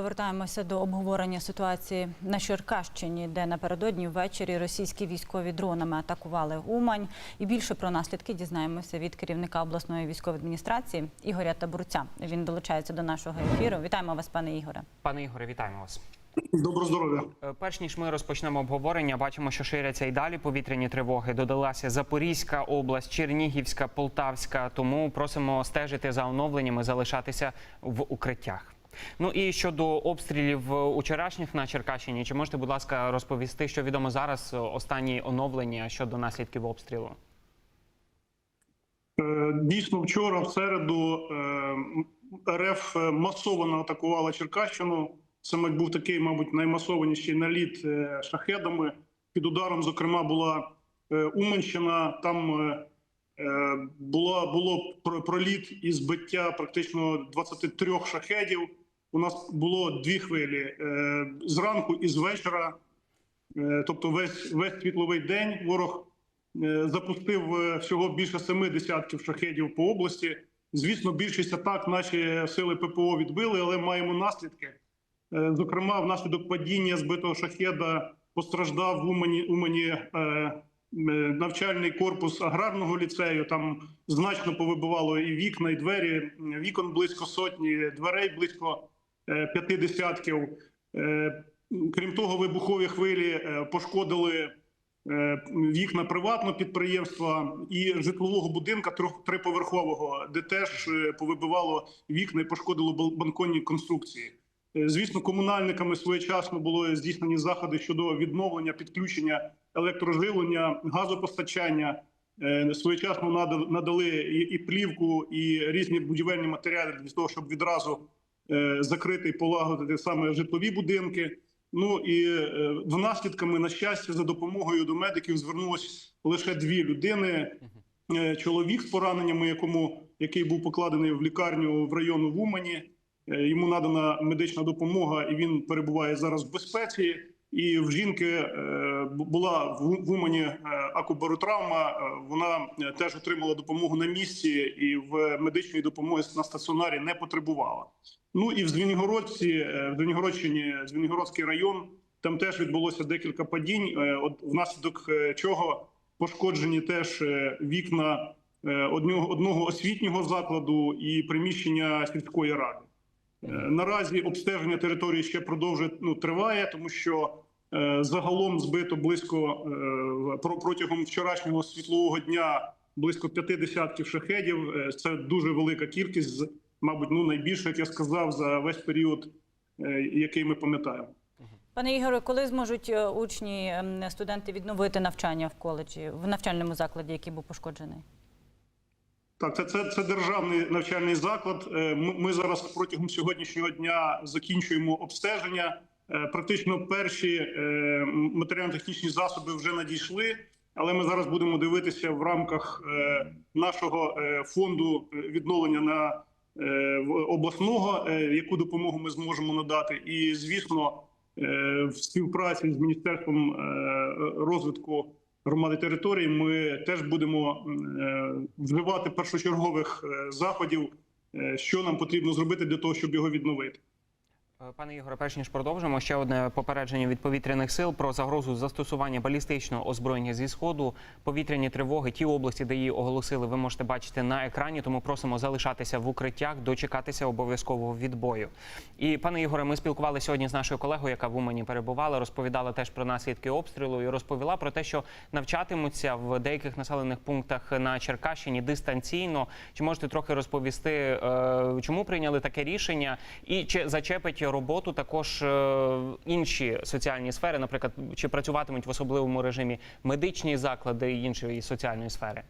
повертаємося до обговорення ситуації на Черкащині, де напередодні ввечері російські військові дронами атакували Умань. І більше про наслідки дізнаємося від керівника обласної військової адміністрації Ігоря Табурця. Він долучається до нашого ефіру. Вітаємо вас, пане Ігоре. Пане Ігоре, вітаємо вас. Добро здоров'я. Е, Перш ніж ми розпочнемо обговорення, бачимо, що ширяться і далі повітряні тривоги. Додалася Запорізька область, Чернігівська, Полтавська. Тому просимо стежити за оновленнями, залишатися в укриттях. Ну і щодо обстрілів е, учорашніх на Черкащині, чи можете, будь ласка, розповісти, що відомо зараз е, останні оновлення щодо наслідків обстрілу? Е, Дійсно, вчора, в середу, РФ масово атакувала Черкащину. Це мабуть, був такий, мабуть, наймасованіший наліт шахедами. Під ударом, зокрема, була Уманщина. Там була, було про- проліт і збиття практично 23 шахедів. У нас було дві хвилі е, зранку і з вечора. Е, Тобто, весь весь світловий день ворог е, запустив всього більше семи десятків шахедів по області. Звісно, більшість атак наші сили ППО відбили, але маємо наслідки. Зокрема, внаслідок падіння збитого шахеда постраждав в Умані, Умані навчальний корпус аграрного ліцею. Там значно повибивало і вікна, і двері. Вікон близько сотні, дверей близько п'яти десятків. Е, Крім того, вибухові хвилі е, пошкодили е, вікна приватного підприємства і житлового будинка триповерхового, де теж е, повибивало вікна і пошкодило банконні конструкції. Е, Звісно, комунальниками своєчасно були здійснені заходи щодо відновлення підключення електроживлення, газопостачання. Е, Своєчасно нада- надали і, плівку, і різні будівельні матеріали для того, щоб відразу е, закрити і полагодити саме житлові будинки. Ну і е, в наслідками, на щастя, за допомогою до медиків звернулось лише дві людини. Е, Чоловік з пораненнями, якому який був покладений в лікарню в району в Умані. Е, Йому надана медична допомога, і він перебуває зараз в безпеці. І в жінки е, була в Умані е, акубаротравма. Е, Вона е, теж отримала допомогу на місці і в медичної допомоги на стаціонарі не потребувала. Ну і в Звенігородці, е, в Звенігородщині, Звенігородський район, там теж відбулося декілька падінь, е, от внаслідок е, чого пошкоджені теж вікна одного, одного освітнього закладу і приміщення сільської ради. Наразі обстеження території ще продовжує ну, триває, тому що загалом збито близько протягом вчорашнього світлового дня близько п'яти десятків шахедів. Це дуже велика кількість, мабуть, ну найбільше, як я сказав, за весь період, е, який ми пам'ятаємо. Пане Ігоре, коли зможуть е, учні, студенти відновити навчання в коледжі, в навчальному закладі, який був пошкоджений? Так, це, це, це державний навчальний заклад. Е, Ми, ми зараз протягом сьогоднішнього дня закінчуємо обстеження. Практично перші матеріально-технічні засоби вже надійшли, але ми зараз будемо дивитися в рамках нашого фонду відновлення на обласного, е, яку допомогу ми зможемо надати. І звісно, е, в співпраці з міністерством е, розвитку громади території, ми теж будемо е, вживати першочергових е, заходів, е, що нам потрібно зробити для того, щоб його відновити. Е, Пане Ігоре, перш ніж продовжимо, ще одне попередження від повітряних сил про загрозу застосування балістичного озброєння зі сходу. Повітряні тривоги, ті області, де її оголосили, ви можете бачити на екрані. Тому просимо залишатися в укриттях, дочекатися обов'язкового відбою. І пане Ігоре, ми спілкувалися сьогодні з нашою колегою, яка в Умані перебувала, розповідала теж про наслідки обстрілу і розповіла про те, що навчатимуться в деяких населених пунктах на Черкащині дистанційно. Чи можете трохи розповісти, е, чому прийняли таке рішення, і чи зачепить роботу також е, інші соціальні сфери, наприклад, чи працюватимуть в особливому режимі медичні заклади і іншої соціальної сфери?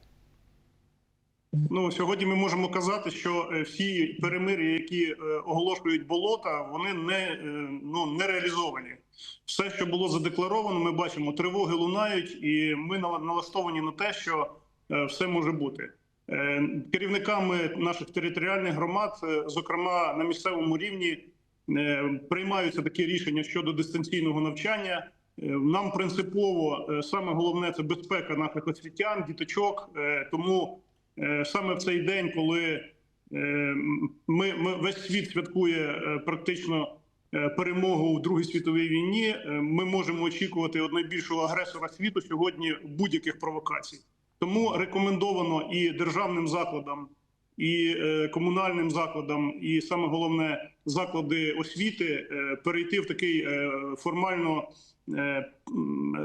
Ну сьогодні ми можемо казати, що е, всі перемир'я, які е, оголошують болота, вони не, ну, не реалізовані. Все, що було задекларовано, ми бачимо, тривоги лунають, і ми нала- налаштовані на те, що все може бути. Керівниками наших територіальних громад, зокрема на місцевому рівні, приймаються такі рішення щодо дистанційного навчання. Е, Нам принципово е, саме головне це безпека наших освітян, діточок. Е, Тому е, саме в цей день, коли е, ми, ми весь світ святкує е, практично е, перемогу у Другій світовій війні, е, ми можемо очікувати від найбільшого агресора світу сьогодні будь-яких провокацій. Тому рекомендовано і державним закладам, і е, комунальним закладам, і саме головне заклади освіти е, перейти в такий е, формально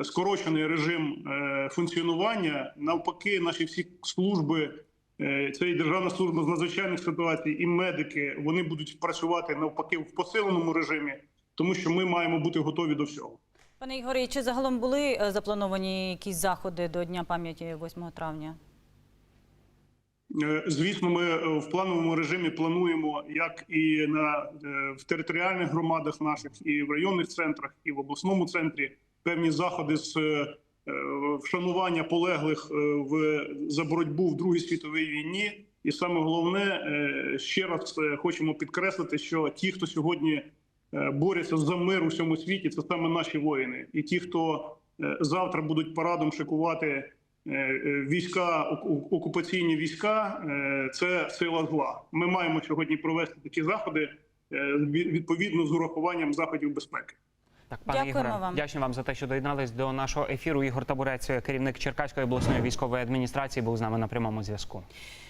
скорочений режим функціонування. Навпаки, наші всі служби. Це і Державна служба з надзвичайних ситуацій, і медики вони будуть працювати навпаки в посиленому режимі, тому що ми маємо бути готові до всього. Пане Ігорі, чи загалом були заплановані якісь заходи до Дня пам'яті 8 травня? Е, Звісно, ми е, в плановому режимі плануємо як і на е, в територіальних громадах наших, і в районних центрах, і в обласному центрі певні заходи з вшанування полеглих в за боротьбу в Другій світовій війні. І саме головне ще раз хочемо підкреслити, що ті, хто сьогодні борються за мир у всьому світі, це саме наші воїни, і ті, хто завтра будуть парадом шикувати війська, окупаційні війська, е, це сила зла. Ми маємо сьогодні провести такі заходи е, відповідно з урахуванням заходів безпеки. Так, пане Дякуємо Ігоре, вам. дякую вам за те, що доєднались до нашого ефіру. Ігор Табурець, керівник Черкаської обласної військової адміністрації, був з нами на прямому зв'язку.